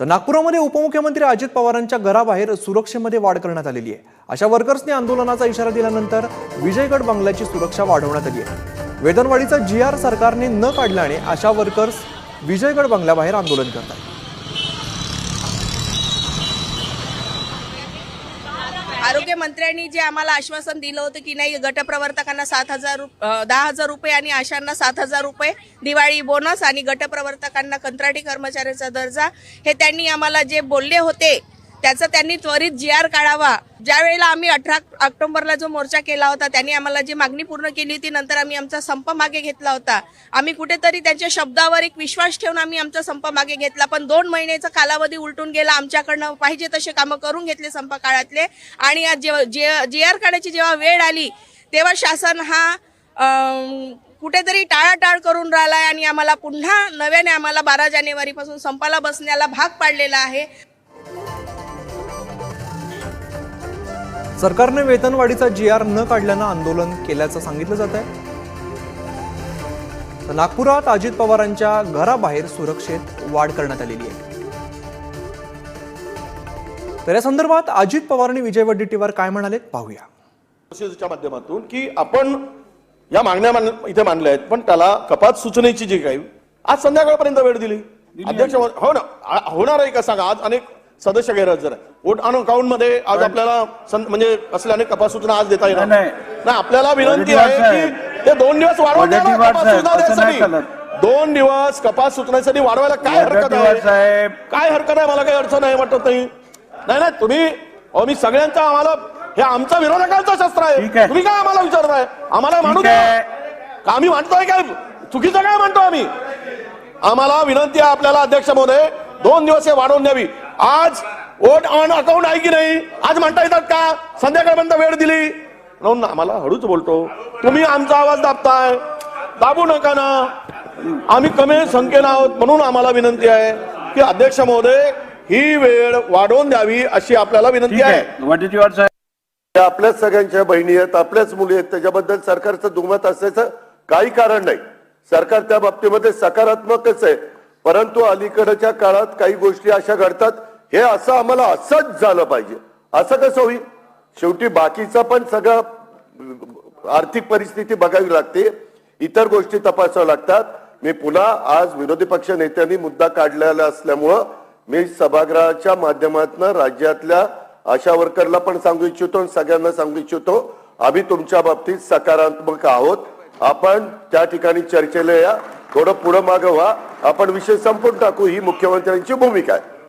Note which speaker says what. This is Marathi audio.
Speaker 1: तर नागपुरामध्ये उपमुख्यमंत्री अजित पवारांच्या घराबाहेर सुरक्षेमध्ये वाढ करण्यात आलेली आहे. अशा वर्कर्सने आंदोलनाचा इशारा दिल्यानंतर विजयगड बंगल्याची सुरक्षा वाढवण्यात आली आहे. वेतनवाढीचा जी आर सरकारने न काढल्याने अशा वर्कर्स विजयगड बंगल्याबाहेर आंदोलन
Speaker 2: करतात आरोग्यमंत्र्यांनी जे आम्हाला आश्वासन दिलं होतं की नाही गटप्रवर्तकांना सात हजार दहा हजार रुपये आणि आशांना सात हजार रुपये दिवाळी बोनस आणि गटप्रवर्तकांना कंत्राटी कर्मचाऱ्याचा दर्जा हे त्यांनी आम्हाला जे बोलले होते त्याचा त्यांनी त्वरित जी आर काढावा. ज्या वेळेला आम्ही अठरा ऑक्टोबरला जो मोर्चा केला होता त्यांनी आम्हाला जी मागणी पूर्ण केली होती नंतर आम्ही आमचा संप मागे घेतला होता. आम्ही कुठेतरी त्यांच्या शब्दावर एक विश्वास ठेवून आम्ही आमचा संप मागे घेतला पण दोन महिन्याचा कालावधी उलटून गेला. आमच्याकडनं पाहिजे तसे कामं करून घेतले संप काळातले. आणि आज जेव्हा जे जी आर काढायची जेव्हा वेळ आली तेव्हा शासन हा कुठेतरी टाळाटाळ करून राहिला आहे आणि आम्हाला पुन्हा नव्याने आम्हाला बारा जानेवारीपासून संपाला बसण्याला भाग पाडलेला आहे.
Speaker 1: सरकारने वेतनवाढीचा जी आर न काढल्यानं आंदोलन केल्याचं सांगितलं जात आहे. तर नागपुरात अजित पवारांच्या घराबाहेर सुरक्षेत वाढ करण्यात आलेली आहे. तर या संदर्भात अजित पवारांनी विजय वड्डेट्टीवार काय म्हणाले पाहूया.
Speaker 3: माध्यमातून की आपण या मागण्या मान- इथे मांडल्या आहेत पण त्याला कपात सूचनेची जी काही आज संध्याकाळपर्यंत वेळ दिली. अध्यक्ष हो ना होणार आहे का सांगा? आज अनेक सदस्य गैरहजर आहे. वोट ऑन अकाउंटमध्ये आज आपल्याला म्हणजे असले अनेक कपात सूचना आज देता येणार.
Speaker 4: नाही,
Speaker 3: आपल्याला विनंती आहे. की ते दोन दिवस वाढवून. दोन दिवस कपात सूचनेसाठी वाढवायला काय हरकत आहे. काय हरकत आहे? मला काही अडचण आहे वाटत नाही. नाही नाही तुम्ही अहो मी सगळ्यांचा आम्हाला हे आमचा विरोधकांचं शस्त्र आहे. तुम्ही काय आम्हाला विचारताय? आम्हाला
Speaker 4: आहे.
Speaker 3: का आम्ही मांडतोय काय? चुकीचं काय म्हणतो आम्ही? आम्हाला विनंती आहे आपल्याला अध्यक्ष महोदय दोन दिवस हे वाढवून द्यावी. आज वोट ऑन अकाउंट आहे की नाही? आज म्हणता येतात का? संध्याकाळपर्यंत वेळ दिली. म्हणून आम्हाला हळूच बोलतो. तुम्ही आमचा आवाज दाबताय. दाबू नका ना. आम्ही कमी संख्येनं आहोत म्हणून आम्हाला विनंती आहे की अध्यक्ष महोदय ही वेळ वाढवून द्यावी अशी आपल्याला विनंती आहे.
Speaker 5: आपल्याच सगळ्यांच्या बहिणी आहेत आपल्याच मुली आहेत. त्याच्याबद्दल सरकारचं दुमत असण्याचं काही कारण नाही. सरकार त्या बाबतीमध्ये सकारात्मकच आहे. परंतु अलीकडच्या काळात काही गोष्टी अशा घडतात हे असं आम्हाला असंच झालं पाहिजे. असं कसं होईल? शेवटी बाकीचा पण सगळं आर्थिक परिस्थिती बघावी लागते. इतर गोष्टी तपासाव्या लागतात. मी पुन्हा आज विरोधी पक्ष नेत्यांनी मुद्दा काढलेला असल्यामुळं मी सभागृहाच्या माध्यमातून राज्यातल्या आशा वर्करला पण सांगू इच्छितो आणि सगळ्यांना सांगू इच्छितो. आम्ही तुमच्या बाबतीत सकारात्मक आहोत. आपण त्या ठिकाणी चर्चेला या. थोडं पुढं मागं व्हा. आपण विषय संपून टाकू. ही मुख्यमंत्र्यांची भूमिका आहे.